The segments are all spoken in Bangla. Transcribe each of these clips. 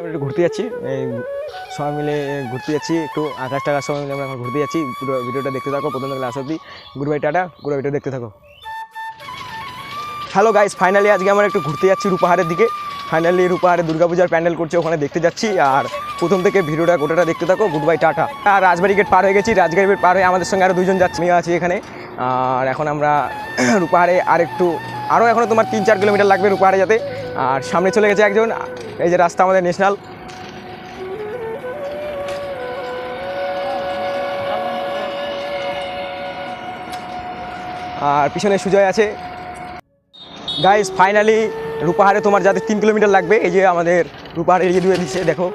আমরা একটু ঘুরতে যাচ্ছি। সবাই মিলে ঘুরতে যাচ্ছি, একটু আকাশ টাকার সবাই মিলে আমরা ঘুরতে যাচ্ছি। পুরো ভিডিওটা দেখতে থাকো, প্রথম থেকে লাস্ট গুড বাই টাটা। পুরো ভিডিও দেখতে থাকো। হ্যালো গাইস ফাইনালি আজকে আমরা একটু ঘুরতে যাচ্ছি রূপাহারের দিকে। ফাইনালি রূপাহারে দুর্গাপূজার প্যান্ডেল করছে, ওখানে দেখতে যাচ্ছি। আর প্রথম থেকে ভিডিওটা গোটাটা দেখতে থাকো। Good bye tata. আর রাজবাড়ি গেট পার হয়ে গেছি। রাজবাড়ি গেট পার হয়ে আমাদের সঙ্গে আরও দুজন যাচ্ছি। আছি এখানে। আর এখন আমরা রূপাহারে আর একটু আরও এখনও তোমার তিন চার কিলোমিটার লাগবে রূপাহারে যেতে। আর সামনে চলে গেছে একজন। এই যে রাস্তা আমাদের ন্যাশনাল। আর পিছনে সুজয় আছে। গাইস ফাইনালি রূপাহারে তোমার যাতে তিন কিলোমিটার লাগবে। এই যে আমাদের রূপাহার এরিয়ে দিয়ে দিচ্ছে, দেখো।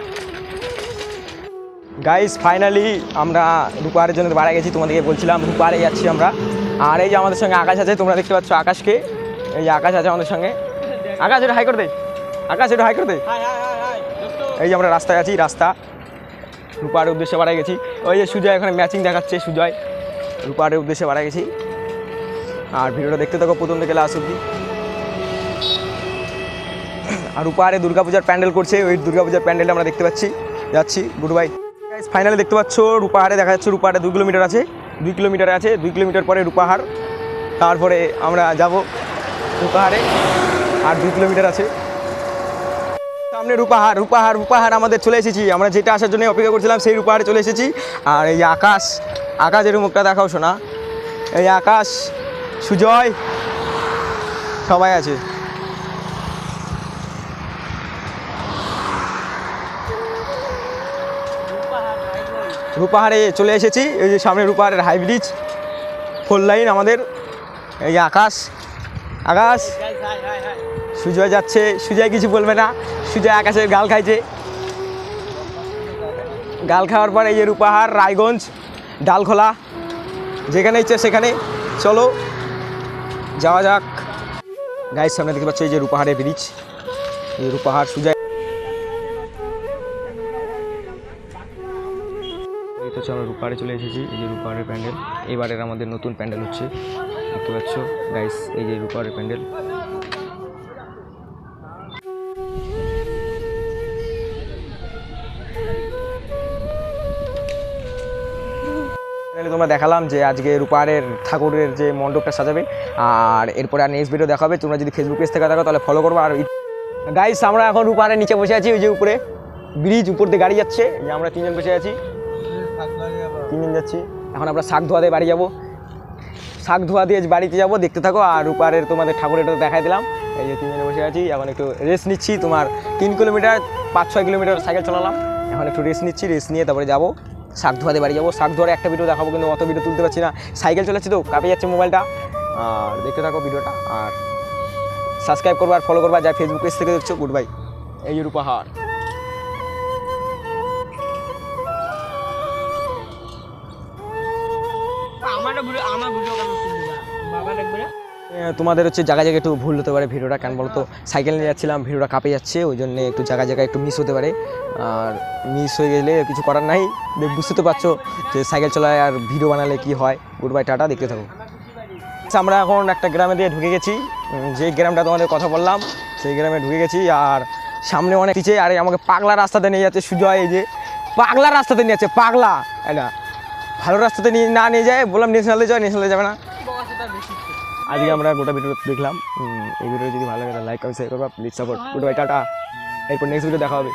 গাইস ফাইনালি আমরা রূপাহারের জন্য বাড়া গেছি, তোমাদেরকে বলছিলাম রূপাহারে যাচ্ছি আমরা। আর এই যে আমাদের সঙ্গে আকাশ আছে, তোমরা দেখতে পাচ্ছ আকাশকে। এই যে আকাশ আছে আমাদের সঙ্গে। আকাশ এটা হাই করে দে। আকাশ এটা হাই করে দে। এই যে আমরা রাস্তায় আছি রাস্তা। রূপাহারের উদ্দেশ্যে বাড়া গেছি। ওই যে সুজয় এখানে ম্যাচিং দেখাচ্ছে সুজয়। রূপাহারের উদ্দেশ্যে বাড়া গেছি। আর ভিডিওটা দেখতে থাকো প্রথম থেকে লাস্ট অব্দি আর উপহারে দুর্গাপূজার প্যান্ডেল করছে ওই দুর্গাপূজার প্যান্ডেলটা আমরা দেখতে পাচ্ছি। যাচ্ছি গুড বাই। ফাইনালি দেখতে পাচ্ছ রূপাহারে দেখা যাচ্ছে রূপাহারে দুই কিলোমিটার আছে। দুই কিলোমিটার আছে দুই কিলোমিটার পরে রূপাহার। তারপরে আমরা যাব রূপাহারে। আর দুই কিলোমিটার আছে। সামনে রূপাহার রূপাহার রূপাহার আমাদের চলে এসেছি। আমরা যেটা আসার জন্য অপেক্ষা করছিলাম, সেই রূপাহারে চলে এসেছি। আর এই আকাশ, আকাশের মুখটা দেখাও শোনা এই আকাশ, সুজয়, সবাই আছে। রূপাহারে চলে এসেছি, এই যে সামনে রূপাহারের হাই ব্রিজ ফোর লাইন আমাদের। এই আকাশ আকাশ। সুজয় যাচ্ছে, সুজয় কিছু বলবে না। সুজয় আকাশের গাল খাইছে। গাল খাওয়ার পর এই যে রূপাহার, রায়গঞ্জ, ডালখোলা, যেখানে ইচ্ছে সেখানে। চলো, যাওয়া যাক। গায়ের সামনে দেখতে পাচ্ছ এই যে রূপাহারের ব্রিজ এই রূপাহার, সুজয় এই তো আমরা রূপাহারে চলে এসেছি। এই যে রূপাহারের প্যান্ডেল। এবারের আমাদের নতুন প্যান্ডেল হচ্ছে। দেখতে পাচ্ছ গাইস এই যে রূপাহারের প্যান্ডেল। চ্যানেলে তোমরা দেখালাম যে আজকে রূপারের ঠাকুরের যে মণ্ডপটা সাজাবে। আর এরপরে আর নেক্সট ভিডিও দেখাবে। তোমরা যদি ফেসবুক পেজ থেকে দেখো তাহলে ফলো করব। আর গাইস আমরা এখন রূপারের নিচে বসে আছি, ওই যে উপরে। ব্রিজ উপর দিয়ে গাড়ি যাচ্ছে। যে আমরা তিনজন বসে আছি। তিনজন যাচ্ছি। এখন আমরা শাক ধোয়া দিয়ে বাড়ি যাব। শাক ধোয়া দিয়ে বাড়িতে যাব। দেখতে থাকো। আর রূপারের তোমাদের ঠাকুরেরটা দেখাই দিলাম। এই যে তিনজনে বসে আছি। এখন একটু রেস্ট নিচ্ছি। তোমার তিন কিলোমিটার পাঁচ ছয় কিলোমিটার সাইকেল চালালাম। এখন একটু রেস্ট নিচ্ছি। রেস্ট নিয়ে তারপরে যাব। শাক ধোয়াতে বাড়ি যাব, শাক ধোয়ার একটা ভিডিও দেখাবো, কিন্তু অত ভিডিও তুলতে পারছি না। সাইকেল চলেছে তো, কাঁপে যাচ্ছে মোবাইলটা। আর দেখতে থাকো ভিডিওটা আর সাবস্ক্রাইব করব আর ফলো করবা যা ফেসবুক পেজ থেকে দেখছ গুড বাই এই রূপাহার আমার ভিডিও আমার ভিডিও তোমাদের হচ্ছে জায়গায় জায়গায় একটু ভুল হতে পারে ভিডিওটা কেন বলতো সাইকেল নিয়ে যাচ্ছিলাম ভিডিওটা কাঁপে যাচ্ছে ওই জন্য একটু জায়গায় জায়গায় একটু মিস হতে পারে। আর মিস হয়ে গেলে কিছু করার নাই বুঝতে তো পারছ যে সাইকেল চালায় আর ভিডিও বানালে কি হয়। গুড বাই টাটা দেখতে থাকো। আচ্ছা, আমরা এখন একটা গ্রামে দিয়ে ঢুকে গেছি। যে গ্রামটা তোমাদের কথা বললাম সেই গ্রামে ঢুকে গেছি আর সামনে অনেক পিছিয়ে আর আমাকে পাগলা রাস্তাতে নিয়ে যাচ্ছে সুজয় এই যে পাগলা রাস্তাতে নিয়ে যাচ্ছে পাগলা। এটা ভালো রাস্তাতে নিয়ে না নিয়ে যায় বললাম ন্যাশনালে যায় ন্যাশনালে যাবে না। আজকে আমরা গোটা ভিডিও দেখলাম। উম, এই ভিডিও যদি ভালো লাগে লাইক কমেন্ট শেয়ার করবা। Please support good bye tata. এরপর নেক্সট ভিডিও দেখা হবে।